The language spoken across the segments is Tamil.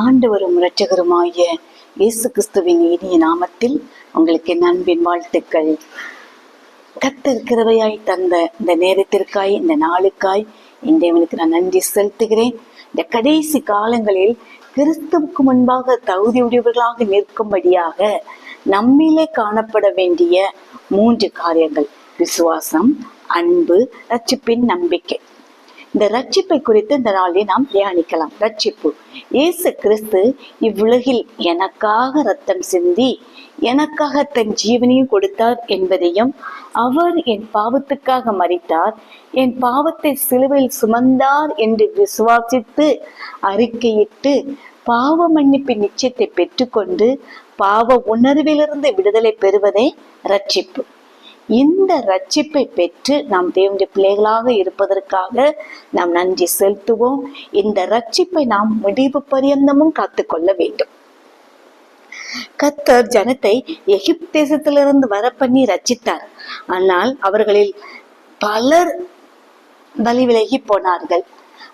ஆண்டவரும் இரட்சகருமாகிய இயேசு கிறிஸ்துவின் இனிய நாமத்தில் உங்களுக்கு நண்பின் வாழ்த்துக்கள். கத்திருக்கிறவையாய் தந்த இந்த நேரத்திற்காய் இந்த நாளுக்காய் இன்றைவனுக்கு நான் நன்றி செலுத்துகிறேன். இந்த கடைசி காலங்களில் கிறிஸ்துவுக்கு முன்பாக தகுதியுடையவர்களாக நிற்கும்படியாக நம்மிலே காணப்பட வேண்டிய மூன்று காரியங்கள். விசுவாசம் அன்பு ரட்சிப்பின் நம்பிக்கை. இந்த ரட்சிப்பை குறித்து இந்த நாளில் நாம் தியானிக்கலாம். ரட்சிப்பு. இயேசு கிறிஸ்து இவ்வுலகில் எனக்காக ரத்தம் சிந்தி எனக்காக தன் ஜீவனையும் கொடுத்தார் என்பதையும் அவர் என் பாவத்துக்காக மறித்தார் என் பாவத்தை சிலுவையில் சுமந்தார் என்று விசுவாசித்து அறிக்கையிட்டு பாவ மன்னிப்பின் நிச்சயத்தை பெற்றுக்கொண்டு பாவ உணர்விலிருந்து விடுதலை பெறுவதே ரட்சிப்பு. இந்த ரட்சிப்பை பெற்று நாம் தேவனுடைய பிள்ளைகளாக இருப்பதற்காக நாம் நன்றி செலுத்துவோம். இந்த ரட்சிப்பை நாம் முடிவு பரியந்தமும் காத்துக்கொள்ள வேண்டும். கத்தர் ஜனத்தை எகிப்தேசத்திலிருந்து வர பண்ணி ரட்சித்தார். ஆனால் அவர்களில் பலர் பலி விலகி போனார்கள்.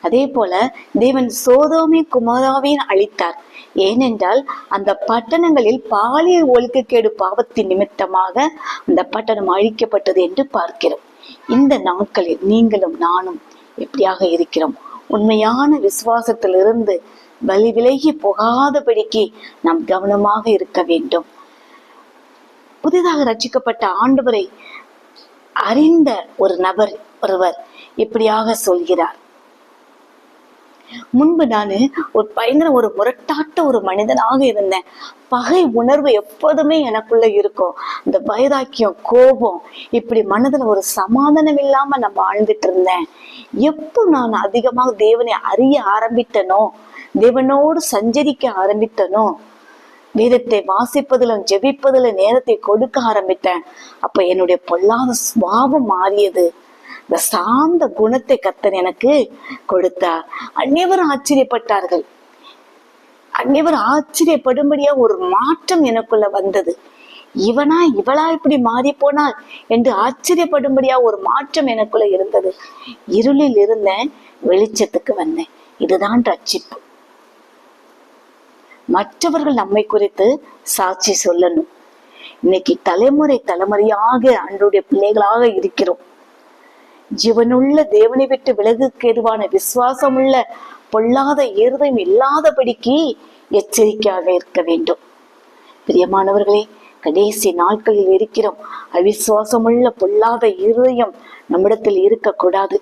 அதே போல தேவன் சோதோமி குமாராவையும் அழித்தார். ஏனென்றால் அந்த பட்டணங்களில் பாலியல் ஒழுக்கக்கேடு பாவத்தின் நிமித்தமாக அந்த பட்டணம் அழிக்கப்பட்டது என்று பார்க்கிறோம். இந்த நாட்களில் நீங்களும் நானும் எப்படியாக இருக்கிறோம்? உண்மையான விசுவாசத்திலிருந்து வலி விலகி போகாதபடிக்கு நாம் கவனமாக இருக்க வேண்டும். புதிதாக ரச்சிக்கப்பட்ட ஆண்டவரை அறிந்த ஒரு நபர் ஒருவர் இப்படியாக சொல்கிறார். முன்பு நான் ஒரு பயங்கர ஒரு முரட்டாட்ட ஒரு மனிதனாக இருந்தேன். பகை உணர்வு எப்போதுமே எனக்குள்ள இருக்கும். இந்த வைராக்கியம் கோபம் இப்படி மனதுல ஒரு சமாதானம் இல்லாம நான் வாழ்ந்துட்டு இருந்தேன். எப்போ நான் அதிகமாக தேவனை அறிய ஆரம்பித்தனோ தேவனோடு சஞ்சரிக்க ஆரம்பித்தனோ வேதத்தை வாசிப்பதிலும் ஜெபிப்பதிலும் நேரத்தை கொடுக்க ஆரம்பித்தேன். அப்ப என்னுடைய பொல்லாத சுவாபம் மாறியது. இந்த சாந்த குணத்தை கத்தன் எனக்கு கொடுத்தார். அனைவரும் ஆச்சரியப்பட்டார்கள். அந்நியவர் ஆச்சரியப்படும்படியா ஒரு மாற்றம் எனக்குள்ள வந்தது. இவனா இவளா இப்படி மாறி போனாள் என்று ஆச்சரியப்படும்படியா ஒரு மாற்றம் எனக்குள்ள இருந்தது. இருளில் இருந்தேன் வெளிச்சத்துக்கு வந்தேன். இதுதான் ரட்சிப்பு. மற்றவர்கள் நம்மை குறித்து சாட்சி சொல்லணும். இன்னைக்கு தலைமுறை தலைமுறையாக அன்றைய பிள்ளைகளாக இருக்கிறோம். ஜீவனுள்ள தேவனை விட்டு விலகுக்கு எதுவான விசுவாசமுள்ள பொல்லாத இருதயம் இல்லாதபடிக்கு எச்சரிக்கையாக இருக்க வேண்டும். பிரியமானவர்களே கடைசி நாட்களில் இருக்கிறோம். அவிசுவாசமுள்ள பொல்லாத இருதயம் நம்மிடத்தில் இருக்கக்கூடாது.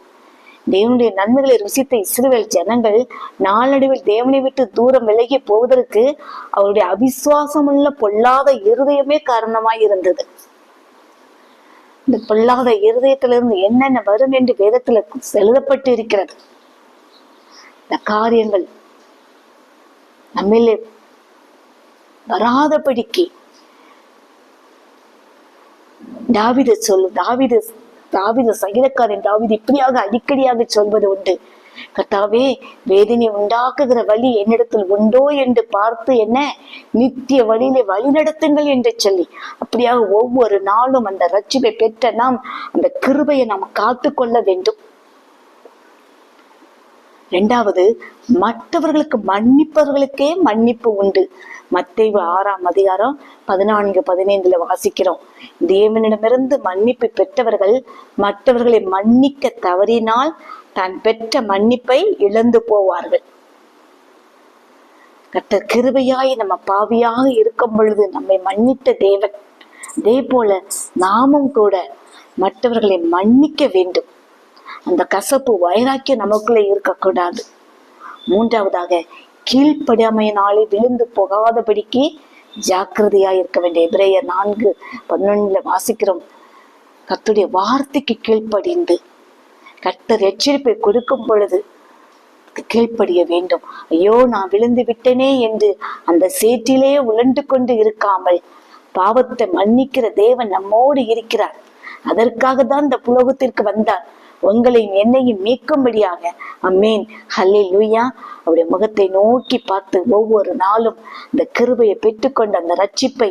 தேவனுடைய நன்மைகளை ருசித்த இஸ்ரேல் ஜனங்கள் நாளடைவில் தேவனை விட்டு தூரம் விலகி போவதற்கு அவருடைய அவிசுவாசமுள்ள பொல்லாத இருதயமே காரணமாய் இருந்தது இந்த பொல்லாத இருதயத்திலிருந்து என்னென்ன வரும் என்று வேதத்துல எழுதப்பட்டு இருக்கிறது இந்த காரியங்கள் நம்மளே வராதபடிக்கு தாவித சொல்லு தாவித தாவித சகிதக்காரன் தாவித இப்படியாக அடிக்கடியாக சொல்வது உண்டு. கர்த்தாவே வேதனை உண்டாக்குகிற வழி என்னிடத்தில் உண்டோ என்று பார்த்து என்ன? நித்திய வழியிலே வழி நடத்துங்கள் என்று சொல்லி அப்படியாக ஒவ்வொரு நாளும் அந்த ரட்சிப்பை பெற்ற நாம் அந்த கிருபையை நாம் காத்து கொள்ள வேண்டும். ரெண்டாவது மற்றவர்களுக்கு மன்னிப்பவர்களுக்கே மன்னிப்பு உண்டு. மத்தைவு ஆறாம் அதிகாரம் பதினான்கு பதினைந்துல வாசிக்கிறோம். தேவனிடமிருந்து மன்னிப்பு பெற்றவர்கள் மற்றவர்களை மன்னிக்க தவறினால் தான் பெற்ற மன்னிப்பை இழந்து போவார்கள். கட்ட கிருபையாய் நம்ம பாவியாக இருக்கும் பொழுது நம்மை மன்னித்த தேவன். அதே போல நாமும் கூட மற்றவர்களை மன்னிக்க வேண்டும். அந்த கசப்பு வைராக்கியம் நமக்குள்ள இருக்கக்கூடாது. மூன்றாவதாக கீழ்ப்படியாமையினாலே விழுந்து போகாதபடிக்கு ஜாக்கிரதையா இருக்க வேண்டிய எபிரேயர் நான்கு பதினொன்னுல வாசிக்கிறோம். கத்துடைய வார்த்தைக்கு கீழ்ப்படிந்து கர்த்தர் எச்சரிப்பை கொடுக்கும் பொழுது கீழ்ப்படிய வேண்டும். ஐயோ நான் விழுந்து விட்டேனே என்று அந்த சேற்றிலே உழண்டு கொண்டு இருக்காமல் பாவத்தை மன்னிக்கிற தேவன் நம்மோடு இருக்கிறார். அதற்காக தான் இந்த புலோகத்திற்கு வந்தார். உங்களையும் என்னையும் மீட்கும்படியாக. அம்மேன் ஹல்லே லூயா அவருடைய முகத்தை நோக்கி பார்த்து ஒவ்வொரு நாளும் இந்த கிருபையை பெற்றுக்கொண்டு அந்த ரட்சிப்பை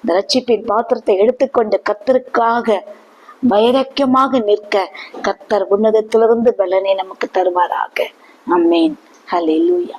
இந்த ரட்சிப்பின் பாத்திரத்தை எடுத்துக்கொண்டு கத்தருக்காக வைரக்கியமாக நிற்க கத்தர் உன்னதத்திலிருந்து பலனை நமக்கு தருவாராக. அம்மேன் ஹலே லூயா